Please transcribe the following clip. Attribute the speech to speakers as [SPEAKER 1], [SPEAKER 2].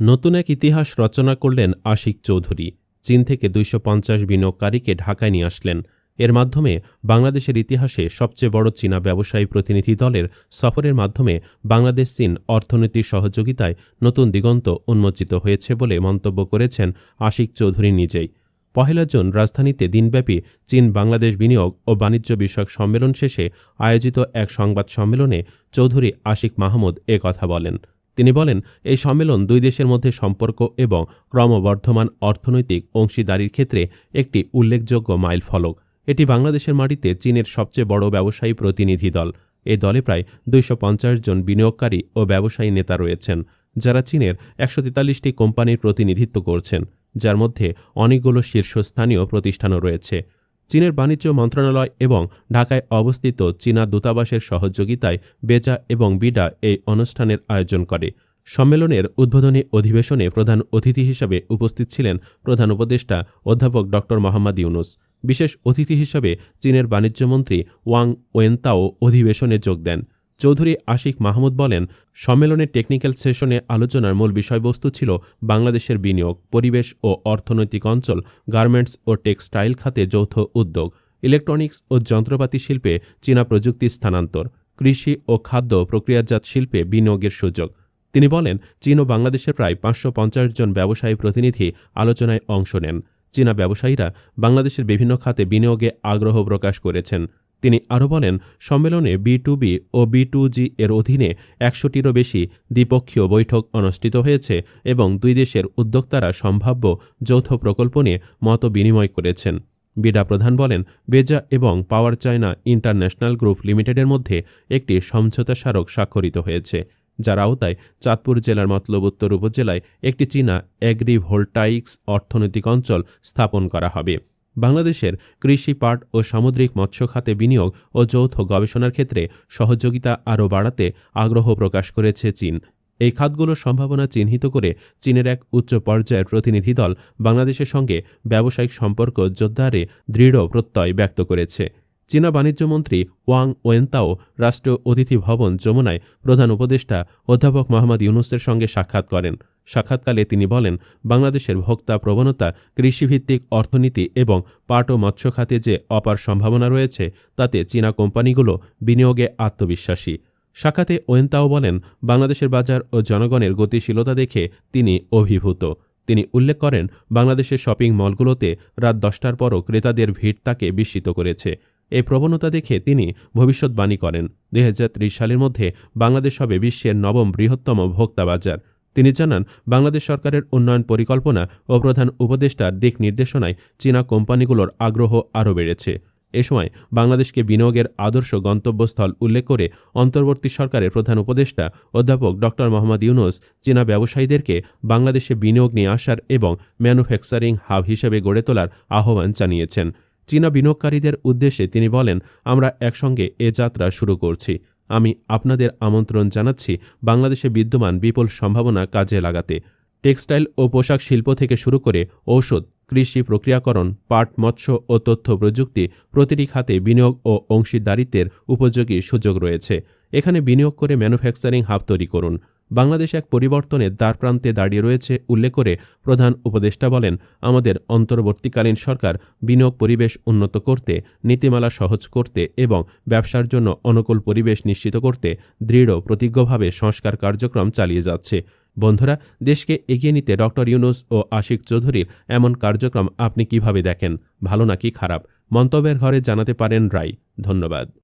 [SPEAKER 1] নতুন এক ইতিহাস রচনা করলেন আশিক চৌধুরী। চীন থেকে দুইশো পঞ্চাশ বিনিয়োগকারীকে ঢাকায় নিয়ে আসলেন। এর মাধ্যমে বাংলাদেশের ইতিহাসে সবচেয়ে বড় চীনা ব্যবসায়ী প্রতিনিধি দলের সফরের মাধ্যমে বাংলাদেশ চীন অর্থনৈতিক সহযোগিতায় নতুন দিগন্ত উন্মোচিত হয়েছে বলে মন্তব্য করেছেন আশিক চৌধুরী নিজেই। পহেলা জুন রাজধানীতে দিনব্যাপী চীন বাংলাদেশ বিনিয়োগ ও বাণিজ্য বিষয়ক সম্মেলন শেষে আয়োজিত এক সংবাদ সম্মেলনে চৌধুরী আশিক মাহমুদ এ কথা বলেন। তিনি বলেন, এই সম্মেলন দুই দেশের মধ্যে সম্পর্ক এবং ক্রমবর্ধমান অর্থনৈতিক অংশীদারির ক্ষেত্রে একটি উল্লেখযোগ্য মাইল ফলক। এটি বাংলাদেশের মাটিতে চীনের সবচেয়ে বড় ব্যবসায়ী প্রতিনিধি দল। এই দলে প্রায় দুইশো পঞ্চাশ জন বিনিয়োগকারী ও ব্যবসায়ী নেতা রয়েছেন, যারা চীনের একশো তেতাল্লিশটি কোম্পানির প্রতিনিধিত্ব করছেন, যার মধ্যে অনেকগুলো শীর্ষস্থানীয় প্রতিষ্ঠানও রয়েছে। চীনের বাণিজ্য মন্ত্রণালয় এবং ঢাকায় অবস্থিত চীনা দূতাবাসের সহযোগিতায় বেচা এবং বিডা এই অনুষ্ঠানের আয়োজন করে। সম্মেলনের উদ্বোধনী অধিবেশনে প্রধান অতিথি হিসাবে উপস্থিত ছিলেন প্রধান উপদেষ্টা অধ্যাপক ড মোহাম্মদ ইউনুস। বিশেষ অতিথি হিসাবে চীনের বাণিজ্যমন্ত্রী ওয়াং ওয়েন্তাও অধিবেশনে যোগ দেন। চৌধুরী আশিক মাহমুদ বলেন সম্মেলনের টেকনিক্যাল সেশনে আলোচনার মূল বিষয়বস্তু ছিল বাংলাদেশের বিনিয়োগ, পরিবেশ ও অর্থনৈতিক অঞ্চল, গার্মেন্টস ও টেক্সটাইল খাতে যৌথ উদ্যোগ, ইলেকট্রনিক্স ও যন্ত্রপাতি শিল্পে চীনা প্রযুক্তি স্থানান্তর, কৃষি ও খাদ্য প্রক্রিয়াজাত শিল্পে বিনিয়োগের সুযোগ। তিনি বলেন, চীন ও বাংলাদেশের প্রায় পাঁচশো পঞ্চাশ জন ব্যবসায়ী প্রতিনিধি আলোচনায় অংশ নেন। চীনা ব্যবসায়ীরা বাংলাদেশের বিভিন্ন খাতে বিনিয়োগে আগ্রহ প্রকাশ করেছেন। তিনি আরও বলেন, সম্মেলনে বি টু বি ও বি টু জি এর অধীনে একশোটিরও বেশি দ্বিপক্ষীয় বৈঠক অনুষ্ঠিত হয়েছে এবং দুই দেশের উদ্যোক্তারা সম্ভাব্য যৌথ প্রকল্প নিয়ে মত বিনিময় করেছেন। বিডা প্রধান বলেন, বেজা এবং পাওয়ার চায়না ইন্টারন্যাশনাল গ্রুপ লিমিটেডের মধ্যে একটি সমঝোতা স্মারক স্বাক্ষরিত হয়েছে, যার আওতায় চাঁদপুর জেলার মতলব উত্তর উপজেলায় একটি চীনা অ্যাগ্রিভোল্টাইক্স অর্থনৈতিক অঞ্চল স্থাপন করা হবে। বাংলাদেশের কৃষি পাট ও সামুদ্রিক মৎস্য খাতে বিনিয়োগ ও যৌথ গবেষণার ক্ষেত্রে সহযোগিতা আরও বাড়াতে আগ্রহ প্রকাশ করেছে চীন। এই খাতগুলোর সম্ভাবনা চিহ্নিত করে চীনের এক উচ্চ পর্যায়ের প্রতিনিধি দল বাংলাদেশের সঙ্গে ব্যবসায়িক সম্পর্ক জোরদারে দৃঢ় প্রত্যয় ব্যক্ত করেছে। চীনা বাণিজ্যমন্ত্রী ওয়াং ওয়েন্তাও রাষ্ট্রীয় অতিথি ভবন যমুনায় প্রধান উপদেষ্টা অধ্যাপক মোহাম্মদ ইউনুসের সঙ্গে সাক্ষাৎ করেন। সাক্ষাৎকালে তিনি বলেন, বাংলাদেশের ভোক্তা প্রবণতা, কৃষিভিত্তিক অর্থনীতি এবং পাট ও মৎস্য খাতে যে অপার সম্ভাবনা রয়েছে, তাতে চীনা কোম্পানিগুলো বিনিয়োগে আত্মবিশ্বাসী। সাক্ষাতে ওয়েন্তাও বলেন, বাংলাদেশের বাজার ও জনগণের গতিশীলতা দেখে তিনি অভিভূত। তিনি উল্লেখ করেন, বাংলাদেশের শপিং মলগুলোতে রাত দশটার পরও ক্রেতাদের ভিড় তাকে বিস্মিত করেছে। এই প্রবণতা দেখে তিনি ভবিষ্যৎবাণী করেন। দুই সালের মধ্যে বাংলাদেশ হবে বিশ্বের নবম বৃহত্তম ভোক্তা বাজার। তিনি জানান, বাংলাদেশ সরকারের উন্নয়ন পরিকল্পনা ও প্রধান উপদেষ্টার দিক নির্দেশনায় চীনা কোম্পানিগুলোর আগ্রহ আরও বেড়েছে। এ সময় বাংলাদেশকে বিনিয়োগের আদর্শ গন্তব্যস্থল উল্লেখ করে অন্তর্বর্তী সরকারের প্রধান উপদেষ্টা অধ্যাপক ড. মোহাম্মদ ইউনুস চীনা ব্যবসায়ীদেরকে বাংলাদেশে বিনিয়োগ নিয়ে আসার এবং ম্যানুফ্যাকচারিং হাব হিসেবে গড়ে তোলার আহ্বান জানিয়েছেন। চীনা বিনিয়োগকারীদের উদ্দেশ্যে তিনি বলেন, আমরা একসঙ্গে এ যাত্রা শুরু করছি। আমি আপনাদের আমন্ত্রণ জানাচ্ছি বাংলাদেশে বিদ্যমান বিপুল সম্ভাবনা কাজে লাগাতে। টেক্সটাইল ও পোশাক শিল্প থেকে শুরু করে ঔষধ, কৃষি প্রক্রিয়াকরণ, পাট, মৎস্য ও তথ্য প্রযুক্তি প্রতিটি খাতে বিনিয়োগ ও অংশীদারিত্বের উপযোগী সুযোগ রয়েছে। এখানে বিনিয়োগ করে ম্যানুফ্যাকচারিং হাব তৈরি করুন। বাংলাদেশ এক পরিবর্তনের দ্বারপ্রান্তে দাঁড়িয়ে রয়েছে উল্লেখ করে প্রধান উপদেষ্টা বলেন, আমাদের অন্তর্বর্তীকালীন সরকার বিনিয়োগ পরিবেশ উন্নত করতে, নীতিমালা সহজ করতে এবং ব্যবসার জন্য অনুকূল পরিবেশ নিশ্চিত করতে দৃঢ় প্রতিজ্ঞভাবে সংস্কার কার্যক্রম চালিয়ে যাচ্ছে। বন্ধুরা, দেশকে এগিয়ে নিতে ড ইউনুস ও আশিক চৌধুরীর এমন কার্যক্রম আপনি কীভাবে দেখেন? ভালো নাকি খারাপ? মন্তব্যের ঘরে জানাতে পারেন রায়। ধন্যবাদ।